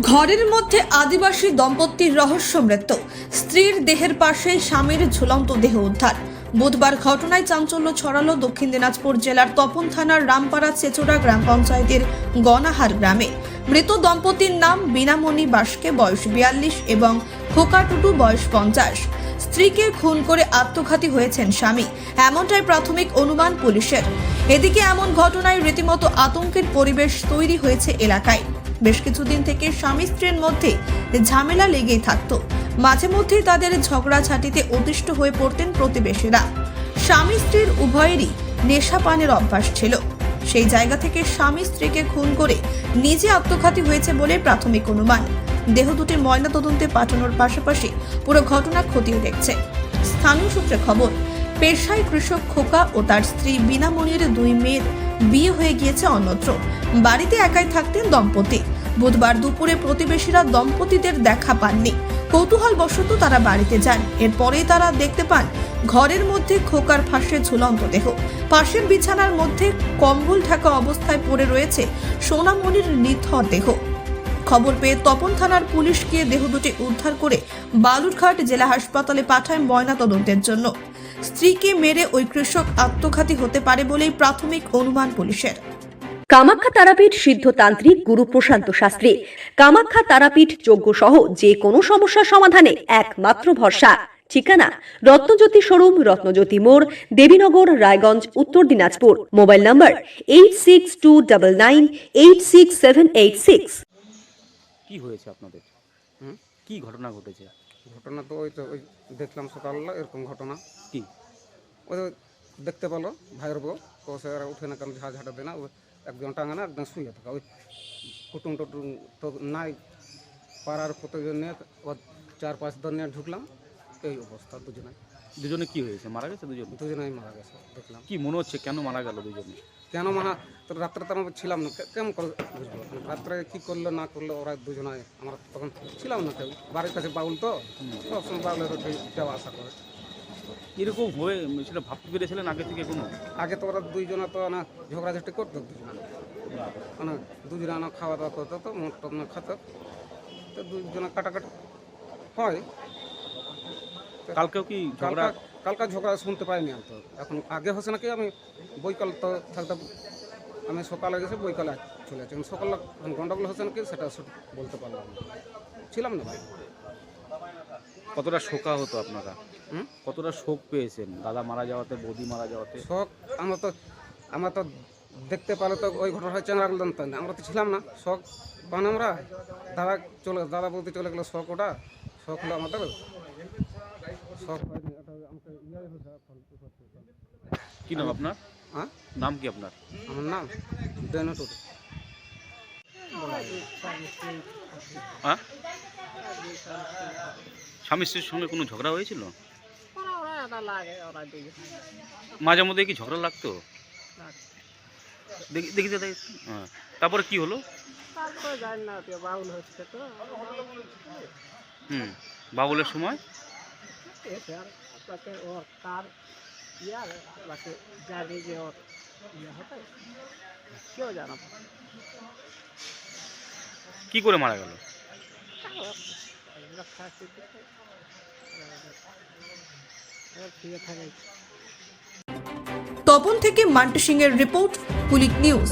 ঘরের মধ্যে আদিবাসী দম্পতির রহস্য মৃত্যু। স্ত্রীর দেহের পাশে স্বামীর ঝুলন্ত দেহ উদ্ধার। বুধবার ঘটনায় চাঞ্চল্য ছড়ালো দক্ষিণ দিনাজপুর জেলার তপন থানার রামপাড়া চেচোড়া গ্রাম পঞ্চায়েতের গনাহার গ্রামে। মৃত দম্পতির নাম বিনামণি বাসকে বয়স বিয়াল্লিশ এবং খোকা টুটু বয়স পঞ্চাশ। স্ত্রীকে খুন করে আত্মঘাতী হয়েছেন স্বামী। এমনটাই প্রাথমিক অনুমান পুলিশের। এদিকে এমন ঘটনায় রীতিমতো আতঙ্কের পরিবেশ তৈরি হয়েছে এলাকায়। বেশ কিছুদিন থেকে স্বামী স্ত্রীর মধ্যে ঝামেলা লেগেই থাকতো। মাঝে মধ্যেই তাদের ঝগড়াঝাটিতে অতিষ্ঠ হয়ে পড়তেন প্রতিবেশীরা। স্বামী স্ত্রীর উভয়েরই নেশা পানের অভ্যাস ছিল। সেই জায়গা থেকে স্বামী স্ত্রীকে খুন করে নিজে আত্মঘাতী হয়েছে বলে প্রাথমিক অনুমান। দেহ দুটি ময়নাতদন্তে পাঠানোর পাশাপাশি পুরো ঘটনা খতিয়ে দেখছে। স্থানীয় সূত্রে খবর, পেশায় কৃষক খোকা ও তার স্ত্রী বিনামণির দুই মেয়ের বিয়ে হয়ে গিয়েছে অন্যত্র। বাড়িতে একাই থাকতেন দম্পতি। বুধবার দুপুরে প্রতিবেশীরা দম্পতিদের দেখা পাননি। কৌতূহল বশত তারা বাড়িতে যান। এরপরেই তারা দেখতে পান, ঘরের মধ্যে খোকার ফাঁসে ঝুলন্ত দেহ। পাশের বিছানার মধ্যে কম্বল ঢাকা অবস্থায় পড়ে রয়েছে সোনামণির নিথর দেহ। খবর পেয়ে তপন থানার পুলিশ গিয়ে দেহ দুটি উদ্ধার করে বালুরঘাট জেলা হাসপাতালে পাঠায় ময়না তদন্তের জন্য। স্ত্রীকে মেরে ওই কৃষক আত্মঘাতী হতে পারে বলেই প্রাথমিক অনুমান পুলিশের। কামাখ্যা তারাপীঠ সিদ্ধতান্ত্রিক গুরু প্রশান্ত শাস্ত্রী। কামাখ্যা তারাপীঠ যজ্ঞ সহ যে কোনো সমস্যার সমাধানে একমাত্র ভরসা। ঠিকানা রত্নজ্যোতি শোরুম রত্নজ্যোতি মোড় Debinagar Raiganj Uttar Dinajpur. Mobile number eight six two double nine eight six seven eight six. কি হয়েছে আপনাদের? হুম? কি ঘটনা ঘটেছে? ঘটনা তো ওই তো ওই দেখলাম সকালবেলা এরকম ঘটনা। কি? ওই তো দেখতে পেল ভাইয়ের বউ। তো সে আর উঠে না কারণ ঝাঁ ঝাঁটা দেয় না। একজন টাঙা না একদম শুয়ে থাকা ওই কুটুম টুটুম তো নাই পাড়ার কতজন চার পাঁচ জন নিয়ে ঢুকলাম এই অবস্থা দুজনে দুজনে কি হয়েছে? মারা গেছে দুজন? দুজনেই মারা গেছে দেখলাম। কি মনে হচ্ছে কেন মারা গেল দুজনে? কেন মানা তো রাত্রে তো আমরা ছিলাম না কেমন করে বুঝব? রাত্রে কী করল না করল ওরা দুজনায় আমরা তখন ছিলাম না কেউ। বাড়ির কাছে বাউল তো সবসময় বাউলের যাওয়া আসা করে। এরকম হয়ে সেটা ভাবতে পেরেছিলেন আগে থেকে কোনো? আগে তো ওরা দুইজনে তো না ঝগড়াঝাটি করতো দুজনে। মানে দুজনে না খাওয়া দাওয়া করতো তো না খাতো। তো দুজনে কাটাকাটি হয়। কালকেও কি ঝগড়া? কালকা ঝগড়া শুনতে পাইনি আমি তো। এখন আগে হচ্ছে নাকি আমি বৈকাল তো থাকতাম। আমি সকালে গেছি বৈকালে চলে এখন সকালে গন্ডগোল হচ্ছে নাকি সেটা বলতে পারলাম ছিলাম না ভাই। কতটা শোকা হতো আপনারা? কতটা শোক পেয়েছেন? দাদা মারা যাওয়াতে বৌদি মারা যাওয়াতে? শখ আমরা তো আমরা তো দেখতে পারলে তো ওই ঘটনা হয় চ্যানেল জানতাম না আমরা তো ছিলাম না। শখ পান আমরা দাদা চলে দাদা বলতে চলে গেলো শখ ওটা। শখ হলো আমাদের। শখ ইয়ে। কি নাম আপনার? হ্যাঁ? নাম কি আপনার? আমার নাম দেনু টুটু হ্যাঁ? স্বামী স্ত্রীর সঙ্গে কোনো ঝগড়া হয়েছিল? মাঝে মধ্যে কি ঝগড়া লাগতো? দেখি দেখি হ্যাঁ। তারপরে কি হলো? হুম বাবুলের সময়? কেউ কি করে মারা গেল? তপন থেকে মান্টু সিং এর রিপোর্ট পুলিশ নিউজ।